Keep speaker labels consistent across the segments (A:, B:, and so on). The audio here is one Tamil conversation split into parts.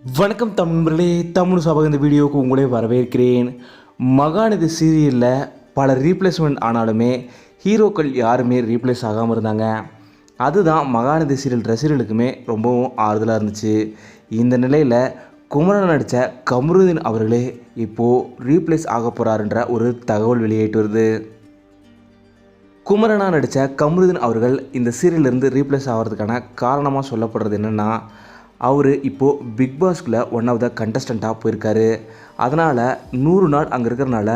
A: வணக்கம் தமிழர்களே தமிழ் சபக இந்த வீடியோவுக்கு உங்களே வரவேற்கிறேன். மகாநதி சீரியலில் பல ரீப்ளேஸ்மெண்ட் ஆனாலுமே ஹீரோக்கள் யாருமே ரீப்ளேஸ் ஆகாமல் இருந்தாங்க. அதுதான் மகாநதி சீரியல் ரசிகர்களுக்குமே ரொம்பவும் ஆறுதலாக இருந்துச்சு. இந்த நிலையில் குமரன் நடித்த கமருதீன் அவர்களே இப்போது ரீப்ளேஸ் ஆக போகிறாருன்ற ஒரு தகவல் வெளியிட்டு வருது. குமரனா நடித்த கமருதீன் அவர்கள் இந்த சீரியலிருந்து ரீப்ளேஸ் ஆகிறதுக்கான காரணமாக சொல்லப்படுறது என்னென்னா அவர் இப்போது பிக் பாஸ்கில் ஒன் ஆஃப் த கண்டஸ்டண்ட்டாக போயிருக்காரு. அதனால் நூறு நாள் அங்கே இருக்கிறனால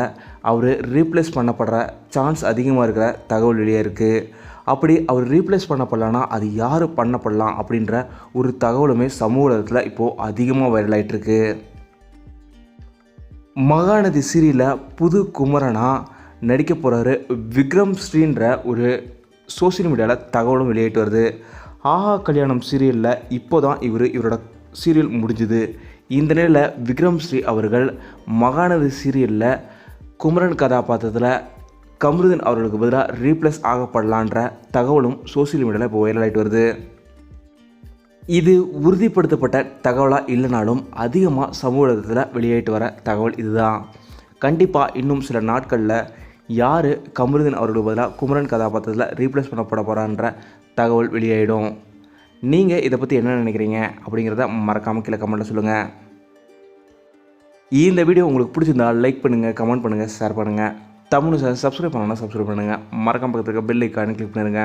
A: அவர் ரீப்ளேஸ் பண்ணப்படுற சான்ஸ் அதிகமாக இருக்கிற தகவல் வெளியே இருக்குது அப்படி அவர் ரீப்ளேஸ் பண்ணப்படலான்னா அது யார் பண்ணப்படலாம் அப்படின்ற ஒரு தகவலுமே சமூக இப்போது அதிகமாக வைரல் ஆயிட்டிருக்கு. மகாநதி சீரியலில் புது குமரனா நடிக்க போகிறாரு விக்ரம் ஸ்ரீன்ற ஒரு சோஷியல் மீடியாவில் தகவலும் வெளியிட்டு வருது. ஆஹா கல்யாணம் சீரியலில் இப்போ தான் இவர் இவரோட சீரியல் முடிஞ்சுது. இந்த நிலையில் விக்ரம் ஸ்ரீ அவர்கள் மகாநதி சீரியலில் குமரன் கதாபாத்திரத்தில் கமருதன் அவர்களுக்கு பதிலாக ரீப்ளேஸ் ஆகப்படலான்ற தகவலும் சோஷியல் மீடியாவில் இப்போ வைரல் ஆகிட்டு வருது. இது உறுதிப்படுத்தப்பட்ட தகவலாக இல்லைனாலும் அதிகமாக சமூகத்தில் வெளியாகிட்டு வர தகவல் இதுதான். கண்டிப்பாக இன்னும் சில நாட்களில் யார் கமருதீன் அவர்களுக்கு பதிலாக குமரன் கதாபாத்திரத்தில் ரீப்ளேஸ் பண்ணப்பட போகிறான்ற தகவல் வெளியாயிடும். நீங்கள் இதை பற்றி என்ன நினைக்கிறீங்க அப்படிங்கிறத மறக்காமல் கீழே கமெண்ட்டில் சொல்லுங்கள் இந்த வீடியோ உங்களுக்கு பிடிச்சிருந்தா லைக் பண்ணுங்கள் கமெண்ட் பண்ணுங்கள் ஷேர் பண்ணுங்கள் தமிழ் சப்ஸ்கிரைப் பண்ணணும்னா சப்ஸ்கிரைப் பண்ணுங்கள் மறக்காம பக்கத்துக்கு பெல் ஐக்கானு கிளிக் பண்ணிடுங்க